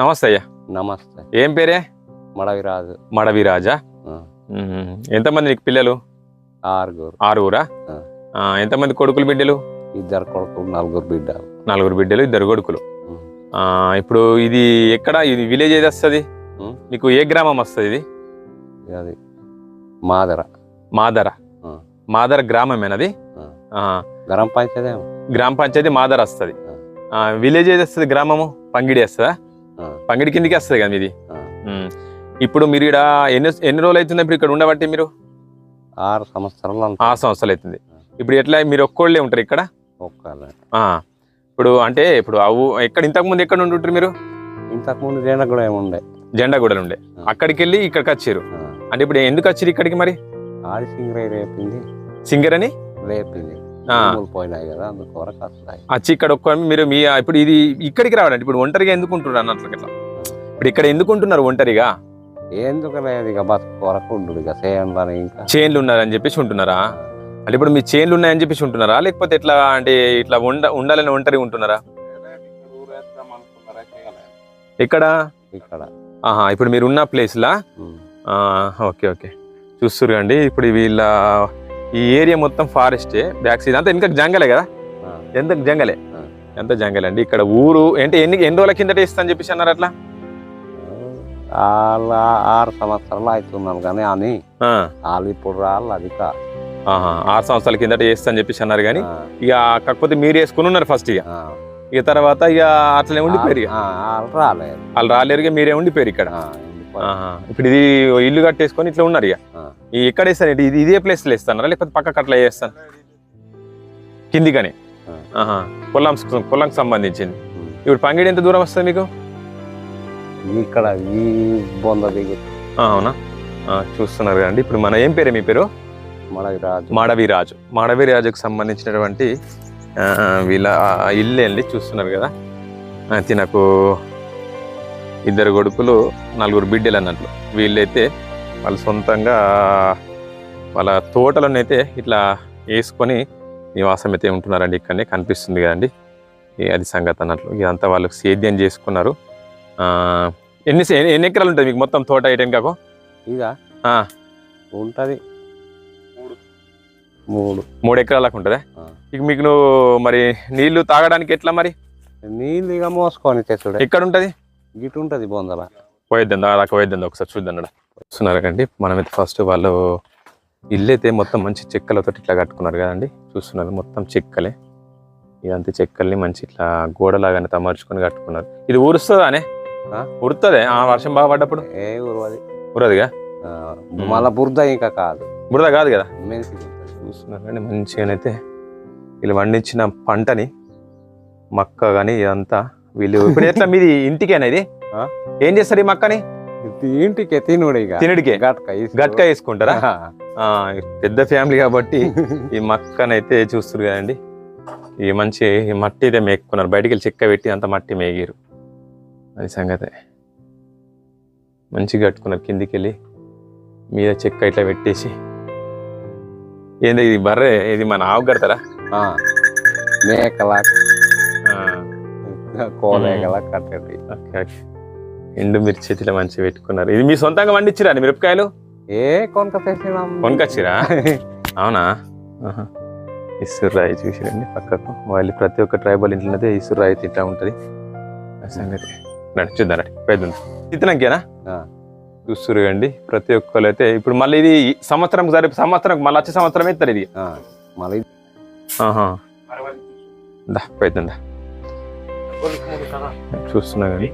నమస్తే అయ్యా. నమస్తే. ఏం పేరే? మడవిరాజు. మడవిరాజా. ఎంతమంది నీకు పిల్లలు? ఆరుగురు. ఆరుగురా? ఎంతమంది కొడుకులు బిడ్డలు? ఇద్దరు కొడుకులు నలుగురు బిడ్డలు. నలుగురు బిడ్డలు ఇద్దరు కొడుకులు. ఇప్పుడు ఇది ఎక్కడ? ఇది విలేజ్ ఏది వస్తుంది. మీకు ఏ గ్రామం వస్తుంది ఇది? అది మాదర. మాదర. మాదర గ్రామమేనది గ్రామ పంచాయతీ గ్రామ పంచాయతీ మాదర వస్తుంది. విలేజ్ ఏది వస్తుంది గ్రామము? పంగిడి వస్తుందా? పంగిడి కిందికి వస్తుంది కదా మీది. ఇప్పుడు మీరు ఇక్కడ ఎన్ని ఎన్ని రోజులు అవుతుంది ఇప్పుడు ఇక్కడ ఉండబట్టి మీరు? ఆరు సంవత్సరాలు అంత ఆ సంవత్సరాలు అవుతుంది. ఇప్పుడు ఎట్లా మీరు ఒక్కోళ్ళే ఉంటారు ఇక్కడ? ఇప్పుడు అంటే ఇప్పుడు అవు ఎక్కడ ఇంతకు ముందు ఎక్కడ ఉంటుంటారు మీరు? ఇంతకు ముందు జైన కూడా ఏముండే జెండాగూడలు ఉండే. అక్కడికి వెళ్ళి ఇక్కడికి వచ్చారు. అంటే ఇప్పుడు ఎందుకు వచ్చారు ఇక్కడికి మరి? సింగరై రేపింది. సింగర్ అని రేపింది పోయినాయి కదా అందుకొరకు వచ్చి ఇక్కడ ఒక్క మీరు మీ ఇప్పుడు ఇది ఇక్కడికి రావడండి ఇప్పుడు ఒంటరిగా ఎందుకు ఉంటున్నారు అన్నట్లు ఇట్లా? ఇప్పుడు ఇక్కడ ఎందుకు ఉంటున్నారు ఒంటరిగా? ఎందుకు లేదు ఇక బతుకు ఇక చేయాలని ఇంకా. చైన్లు ఉన్నారని చెప్పేసి ఉంటున్నారా? అంటే ఇప్పుడు మీ చైన్లు ఉన్నాయని చెప్పేసి ఉంటున్నారా? లేకపోతే ఎట్లా అంటే ఇట్లా ఉండ ఉండాలని ఒంటరిగా ఉంటున్నారా? ఇక్కడ ఇక్కడ. ఆహా ఇప్పుడు మీరు ఉన్న ప్లేస్లా? Okay okay. చూస్తురు అండి ఇప్పుడు వీళ్ళ ఈ ఏరియా మొత్తం ఫారెస్టే బ్యాక్ సైడ్. అంతా ఇంకా జంగలే కదా? ఎంత జంగలే. ఎంత జంగలే అండి ఇక్కడ ఊరు అంటే ఎన్ని ఎన్ని రోజుల కిందట ఇస్తా అని చెప్పేసి అన్నారు అట్లా? వాళ్ళ ఆరు సంవత్సరాలు అవుతున్నాను కానీ అని వాళ్ళు ఇప్పుడు రాళ్ళు అది ఆరు సంవత్సరాల కిందట వేస్తా అని చెప్పేసి అన్నారు కానీ ఇక కాకపోతే మీరు వేసుకుని ఉన్నారు ఫస్ట్ ఇక. ఇక తర్వాత ఇక అట్లనే ఉండిపోయారు వాళ్ళు రాలేరు. ఇక మీరే ఉండిపోయారు ఇక్కడ. ఇప్పుడు ఇది ఇల్లు కట్టేసుకొని ఇట్లా ఉన్నారు ఇక. ఎక్కడ వేస్తాను ఇది ఇది ప్లేస్లో వేస్తారా లేకపోతే పక్కకు అట్లా వేస్తాను? కిందికని. ఆ. ఆహా. పొలం పొలంకి సంబంధించింది. ఇప్పుడు పంగిడి ఎంత దూరం వస్తుంది మీకు? ఇక్కడ ఈ బొంద దిగి. అవునా? చూస్తున్నారు కదండి. ఇప్పుడు మన ఏం పేరే? మీ పేరు? మనకి రాజు. మాడవిరాజు మాడవిరాజుకు సంబంధించినటువంటి వీళ్ళ ఇల్లు వెళ్ళి చూస్తున్నారు కదా? ఆ, తినకు ఇద్దరు కొడుకులు నలుగురు బిడ్డలు అన్నట్లు. వీళ్ళైతే వాళ్ళు సొంతంగా వాళ్ళ తోటలను అయితే ఇట్లా వేసుకొని నివాసం అయితే ఉంటున్నారండి. ఇక్కడనే కనిపిస్తుంది కదండి. అది సంగతి అన్నట్లు. ఇదంతా వాళ్ళు సేద్యం చేసుకున్నారు. ఎన్ని ఎన్ని ఎకరాలు ఉంటుంది మీకు మొత్తం తోట ఐటెం కాకు? ఇక ఆ. ఉంటది. మూడు. మూడు. ఎకరాలకు ఉంటుందా. ఇక మీకు నువ్వు మరి నీళ్ళు తాగడానికి ఎట్లా మరి? నీళ్ళు ఇక మోసుకొని తెచ్చుడే. ఎక్కడ ఉంటది? గిటు ఉంటది బొందల. పోయిద్దాం దాకా పోయిద్దాం ఒకసారి చూద్దాం అక్కడ చూస్తున్నారు కండి మనమైతే ఫస్ట్ వాళ్ళు ఇల్లు అయితే మొత్తం మంచి చెక్కలతో ఇట్లా కట్టుకున్నారు కదండి. చూస్తున్నారు మొత్తం చెక్కలే. ఇదంతా చెక్కల్ని మంచి ఇట్లా గోడలాగానే తమర్చుకొని కట్టుకున్నారు. ఇది ఊరుస్తుందా ఆ? వర్షం బాగా పడ్డప్పుడు? ఏ ఊరు అది ఉరదుగా మళ్ళా బురద ఇంకా కాదు. బురద కాదు కదా? మెలిసి ఉంటది. చూస్తున్నారు కానీ మంచిగానైతే వీళ్ళు పండించిన పంటని మక్క కానీ ఇదంతా వీళ్ళు ఇప్పుడు ఎట్లా మీది ఇంటికేనా ఇది? ఏం చేస్తారు ఈ మక్కని? ఇంటికి తినుడు తినుడికే? గట్క వేసుకుంటారా? ఆ, పెద్ద ఫ్యామిలీ కాబట్టి ఈ మక్కనైతే చూస్తారు కదండి. ఈ మంచి ఈ మట్టి అయితే మేక్కున్నారు. బయటికి వెళ్ళి చెక్క పెట్టి అంత మట్టి మేగిరు అది సంగతి. మంచిగా కట్టుకున్నారు కిందికి వెళ్ళి మీద చెక్క ఇట్లా పెట్టేసి. ఏంది ఇది బర్రె? ఇది మన ఆవు కడతారా? మేకల. కోలేకల ఎండు మిర్చి ఇట్లా మంచిగా పెట్టుకున్నారు. ఇది మీ సొంతంగా పండించిరా మిరపకాయలు? ఏ కొనక కొనుకొచ్చిరా? అవునా? ఆహా. ఇసురాయి చూసిరండి పక్కకు. వాళ్ళు ప్రతి ఒక్క ట్రైబల్ ఇంట్లోనే ఇసురాయి తింటా ఉంటుంది. సంగతి. రండి చూద్దాం రండి పెద్ద తిత్తనాకేనా ఆ. చూస్తురు అండి ప్రతి ఒక్కరు అయితే ఇప్పుడు మళ్ళీ ఇది సంవత్సరం సరే సంవత్సరం మళ్ళీ వచ్చే సంవత్సరం ఇస్తారు ఇది. మళ్ళీ ఆహా. దా పెద్ద చూస్తున్నా కానీ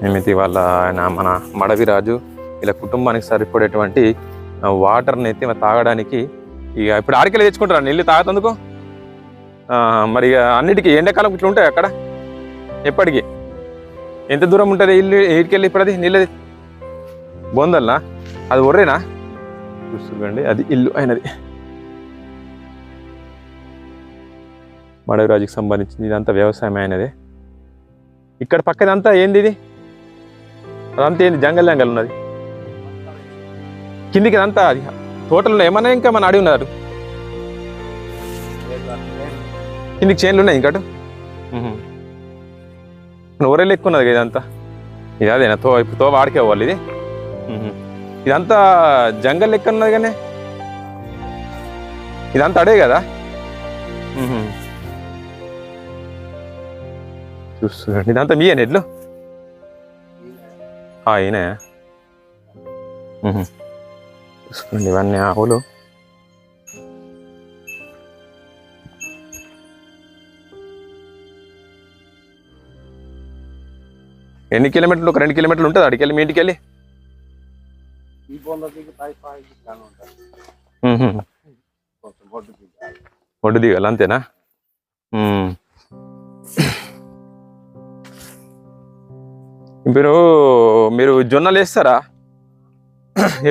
మేమైతే వాళ్ళ ఆయన మన మడవి రాజు ఇలా కుటుంబానికి సరిపడేటువంటి వాటర్ని అయితే తాగడానికి ఇక ఇప్పుడు ఆడికెళ్ళి తెచ్చుకుంటారా? నీళ్ళు తాగతందుకు మరి ఇక అన్నిటికీ ఎండాకాలం ఇట్లా ఉంటాయి అక్కడ? ఎప్పటికి? ఎంత దూరం ఉంటుంది? ఇల్లు ఇటుకెళ్ళి ఇప్పుడు అది నీళ్ళది? బొందల్నా? అది ఒర్రేనా? చూసుకోండి అది ఇల్లు అయినది. మడవిరాజుకి సంబంధించింది ఇదంతా వ్యవసాయం అయినది. ఇక్కడ పక్కదంతా ఏంది ఇది? అదంతా ఏంది? జంగల్ జంగల్ ఉన్నది. కిందికి అదంతా అది. తోటలో ఏమన్నా ఇంకా మన అడిగి ఉన్నారు కిందికి చేన్లు ఉన్నాయి ఇంకటు? నోరే లెక్కున్నది ఉన్నది కదా ఇదంతా? ఇది అదేనా తో ఇప్పుడు తో వాడికే వాళ్ళు ఇది? ఇదంతా జంగల్ లెక్క ఉన్నది కానీ? ఇదంతా అడే కదా? మ్మ్. ఇదంతా మీ ఎడ్లు ఈయన? చూసుకోండి ఇవన్నీ ఆవులు. ఎన్ని కిలోమీటర్లు? ఒక రెండు కిలోమీటర్లు ఉంటుంది. అడికెళ్ళి మీ ఇంటికి వెళ్ళి ఒడ్డు దిగాలి. అంతేనా. మీరు మీరు జొన్నలు వేస్తారా?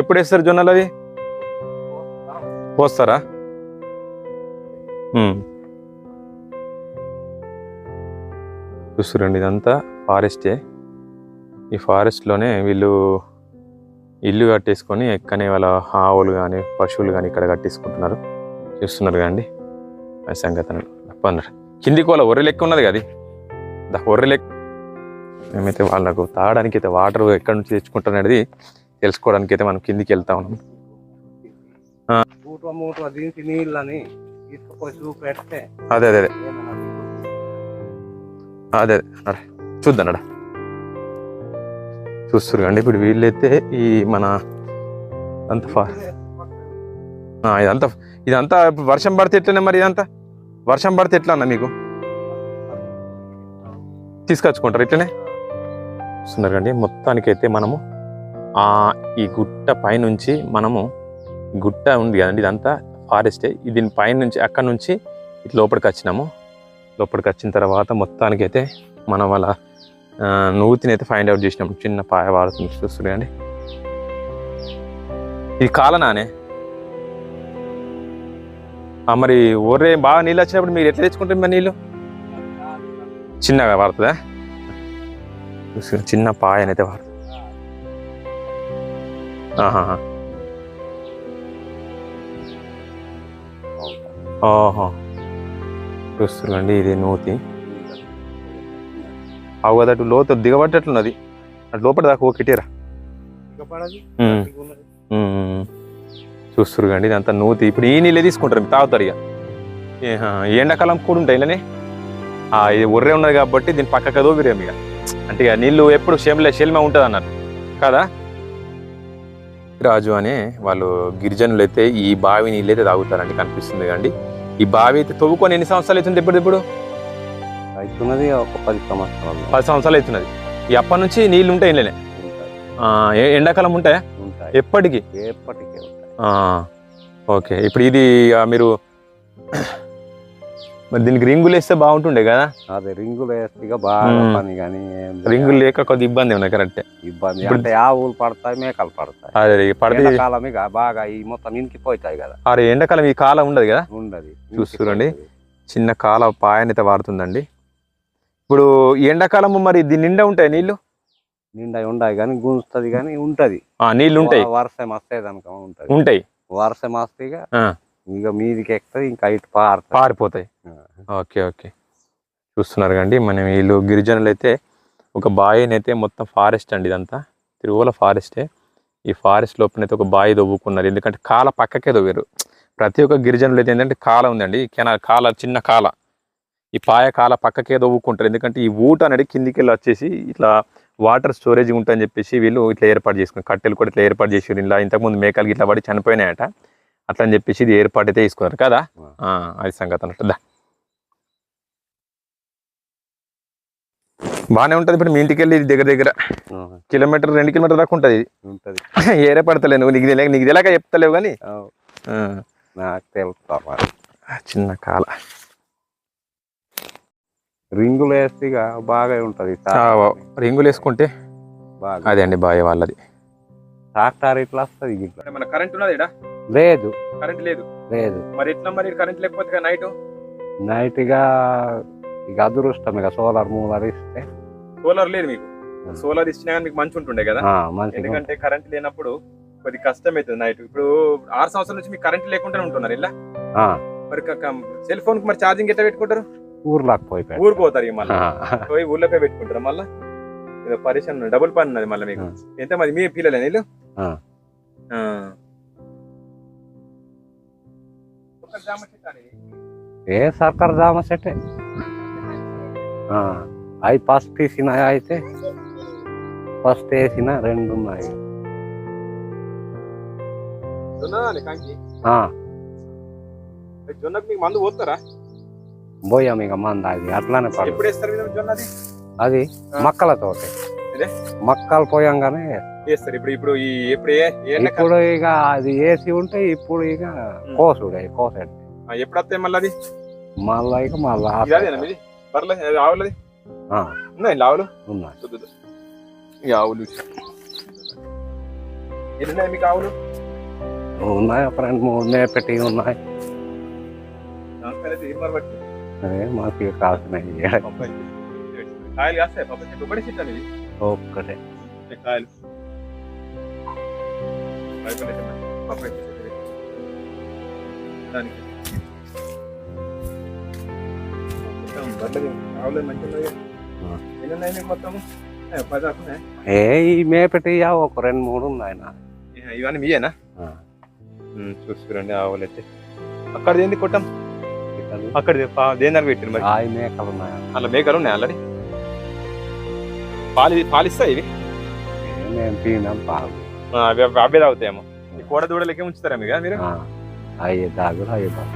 ఎప్పుడు వేస్తారు జొన్నలు అవి? పోస్తారా. చూస్తురండి ఇదంతా ఫారెస్టే. ఈ ఫారెస్ట్లోనే వీళ్ళు ఇల్లు కట్టేసుకొని ఎక్కనే వాళ్ళ ఆవులు కానీ పశువులు కానీ ఇక్కడ కట్టేసుకుంటున్నారు. చూస్తున్నారు కదండి ఆ సంగతి అన్నారు కింది కోల ఒర్రె లెక్క ఉన్నది కదా దా ఒర్రె లెక్క. మేమైతే వాళ్ళకు తాగడానికి అయితే వాటర్ ఎక్కడి నుంచి తెచ్చుకుంటారు అనేది తెలుసుకోవడానికి అయితే మనం కిందికి వెళ్తా ఉన్నాం. అదే అదే అదే. అదే అదే. చూద్దాం అడ చూస్తారు కండి ఇప్పుడు వీళ్ళైతే ఈ మన అంత ఇదంతా ఇదంతా వర్షం పడితే ఎట్లనే మరి ఇదంతా? వర్షం పడితే ఎట్లా అన్న మీకు? తీసుకొచ్చుకుంటారు ఇట్లనే? చూస్తున్నారు కండి మొత్తానికైతే మనము ఆ ఈ గుట్ట పైనుంచి మనము గుట్ట ఉంది కదండి ఇదంతా ఫారెస్టే. దీని పైనుంచి అక్కడ నుంచి ఇట్లా లోపలికి వచ్చినాము లోపలికి వచ్చిన తర్వాత మొత్తానికైతే మనం వాళ్ళ నూతిని అయితే ఫైండ్ అవుట్ చేసినాం చిన్న పాయ వాడుతుంది చూస్తున్నారు కండి ఇది కాలనానే మరి ఒర్రే బాగా నీళ్ళు వచ్చినప్పుడు మీరు ఎట్లా తెచ్చుకుంటారు మరి నీళ్ళు? చిన్నగా వాడుతుందా? చూస్తున్నారు, చిన్న పాయనైతే వాడుతుంది. ఆహా. ఓహో. చూస్తున్నాండి ఇది నూతి. అవు కదా అటు లోతు దిగబట్టేట్లున్నది అటు లోపల దాకా. దిగున్నది. చూస్తురు కండి ఇదంతా నూతి. ఇప్పుడు ఈ నీళ్ళే తీసుకుంటారు తాగుతారు ఇక. ఎండాకాలం కూడా ఉంటాయి ఇలానే. ఆ, ఇది ఒర్రే ఉన్నది కాబట్టి దీని పక్క కదో విరేం ఇక. అంటే ఇక నీళ్ళు ఎప్పుడు షెమ్లే షెల్మ ఉంటుంది అన్నారు కదా? రాజు అనే వాళ్ళు గిరిజనులు అయితే ఈ బావి నీళ్ళు అయితే తాగుతారండి కనిపిస్తుంది కండి. ఈ బావి అయితే తవ్వుకొని ఎన్ని సంవత్సరాలు అవుతుంది ఇప్పుడు ఇప్పుడు? అవుతున్నది ఒక పది సంవత్సరాలు పది సంవత్సరాలు అవుతున్నది. ఈ అప్పటి నుంచి నీళ్ళు ఉంటాయి. ఇళ్ళనే ఎండాకాలం ఉంటాయా ఉంటాయి. ఎప్పటికీ? ఎప్పటికీ ఓకే. ఇప్పుడు ఇది మీరు మరి దీనికి రింగులు వేస్తే బాగుంటుండే కదా? అదే రింగులు వేస్తే బాగా. పని కానీ. రింగులు లేక కొద్ది ఇబ్బంది ఉన్నాయి కరెక్టే? ఇబ్బంది. అంటే ఆవులు పడతాయి మేకలు పడతాయి. అదే పడితే ఇక బాగా ఈ మొత్తం ఇంకిపోతాయి కదా. అరే ఎండాకాలం ఈ కాలం ఉండదు కదా? ఉండదు. చూస్తురండి. చిన్న కాల పాయనైతే వాడుతుందండి. ఇప్పుడు ఈ ఎండాకాలం మరి దీని నిండా ఉంటాయి నీళ్ళు నిండా ఉండయి కానీ గుంజుతుంది కానీ ఉంటది. ఆ నీళ్ళు ఉంటాయి. వర్షం వస్తే కనుక ఉంటది. ఉంటాయి. వర్షం వస్తే ఇక మీదికి ఎక్కుతుంది ఇంకా ఇటు పారుతుంది. పారిపోతాయి. Okay okay. చూస్తున్నారు కండి మనం వీళ్ళు గిరిజనులు అయితే ఒక బావిని అయితే మొత్తం ఫారెస్ట్ అండి ఇదంతా. తిరుమల ఫారెస్టే. ఈ ఫారెస్ట్ లోపలైతే ఒక బావి దవ్వుకున్నారు ఎందుకంటే కాల పక్కకే దవ్వారు ప్రతి ఒక్క గిరిజనులు అయితే ఏంటంటే కాల ఉందండి. కెనా కాల చిన్న కాల. ఈ పాయ కాల పక్కకే దవ్వుకుంటారు ఎందుకంటే ఈ ఊట అనేది కిందికి వెళ్ళి వచ్చేసి ఇట్లా వాటర్ స్టోరేజ్ ఉంటుందని చెప్పేసి వీళ్ళు ఇట్లా ఏర్పాటు చేసుకున్నారు. కట్టెలు కూడా ఇట్లా ఏర్పాటు చేసారు ఇలా ఇంతకుముందు మేకలకి ఇట్లా పడి చనిపోయినాయట. అట్లా అని చెప్పేసి ఇది ఏర్పాటు అయితే తీసుకున్నారు. కదా? అది సంగతి అన్నట్టు. బాగానే ఉంటుంది. ఇప్పుడు మీ ఇంటికి వెళ్ళి దగ్గర దగ్గర కిలోమీటర్ రెండు కిలోమీటర్ దాకా ఉంటుంది. ఇది. ఉంటది. ఏరే పడతలే నువ్వు నీకు తెలియక నీకు తెలియక చెప్తలేవు కానీ. నాకు తెలుస్తా చిన్న కాల. రింగులు వేస్తే ఇక బాగా ఉంటది రింగులు వేసుకుంటే బాగా. అదే అండి బాయ్ వాళ్ళది. ట్రాక్టర్ ఇట్లా వస్తుంది ఇట్లా మన కరెంట్ ఉన్నది లేదు. కరెంట్ లేదు. లేదు. మరి ఎట్లా మరి కరెంట్ లేకపోతే నైట్ నైట్ ఇక ఇక అదృష్టం ఇక సోలార్ మూలర్ ఇస్తే. సోలార్ లేదు మీకు. సోలార్ ఇచ్చినా కానీ మీకు మంచి ఉంటుండే కదా? ఎందుకంటే కరెంట్ లేనప్పుడు కొద్ది కష్టం అవుతుంది నైట్ ఇప్పుడు ఆరు సంవత్సరాల నుంచి మీకు కరెంట్ లేకుండానే ఉంటున్నారు ఇలా ఆ, మరి సెల్ ఫోన్కి మరి ఛార్జింగ్ ఎట్లా పెట్టుకుంటారు? ఊర్లోకి పోయి పెట్ట. ఊరికి పోతారు ఇక మళ్ళీ. ఆ, పోయి ఊర్లోకే పెట్టుకుంటారు మళ్ళీ? ఏదో పరిశ్రమ ఉన్నది, డబుల్ పని ఉన్నది మళ్ళీ మీకు. ఆ. ఎంత మరి మీ పిల్లలే నీళ్ళు? ఆ. ఆ. ఒక్క జామ చెట్టు అనేది. ఏ సర్కార్ జామ సెట్టే అవి ఫస్ట్ తీసిన అయితే ఫస్ట్ వేసిన రెండు ఉన్నాయి. జొన్న అని కంకి? ఆ, జొన్నకు మీకు మందు పోతారా? పోయాం ఇక మంద అది అట్లానే పడు ఎప్పుడు వేస్తారు మీరు జొన్న అది. మక్కలతోటి ఇదే? మక్కలు పోయంగానే వేస్తారు. ఇప్పుడు ఇప్పుడు ఎండాకాలం? ఇప్పుడు ఇక అది వేసి ఉంటే ఇప్పుడు ఇక కోసుడే కోసేది. ఆ, ఎప్పుడు వస్తాయి మళ్ళీ అది? మళ్ళా ఇక మళ్ళా బర్రెల? ఆవులది? ఉన్నాయి ఆవులు? ఉన్నాయి. ఈ ఆవులు ఎన్ని ఉన్నాయి మీకు ఆవులు? ఉన్నాయి ఒక రెండు మూడు ఉన్నాయి మరబట్టి అదే మాకు ఇక కాల్సినవి పప్పాయి కాయలు కాస్తాయి పప్పాయి చెట్టు ఒకటి చెట్టు అనేది ఒక్కటే ఈ కాయలు కాయపల్లి చెట్టు మరి. పప్పాయి చెట్టు ఇది. దానికి మొత్తం బర్రెలు ఆవులు మంచిగా ఉన్నాయి కదా? ఆ. ఎన్ని ఉన్నాయి మీకు మొత్తం ఏ, పది దాకా ఉన్నాయి ఏ ఈ మేపెట్టి ఒక రెండు మూడు ఉన్నాయి నా ఇహ, ఇవన్నీ మీయేనా ఆ. ఉమ్, చూసుకురండి ఆవులు అయితే అక్కడ ఏంది కొట్టం అక్కడ దేని దానికి పెట్టిరు మరి? మేకలు ఉన్నాయి? అలా మేకలు ఉన్నాయి ఆల్రెడీ? పాలి పాలిస్తాయి ఇవి? మేము అవి అవి అవే తాగుతాయేమో. కోడ దూడలకే ఉంచుతారా మీరు? మీరు అయ్యే దాగులు అయ్యే బాగు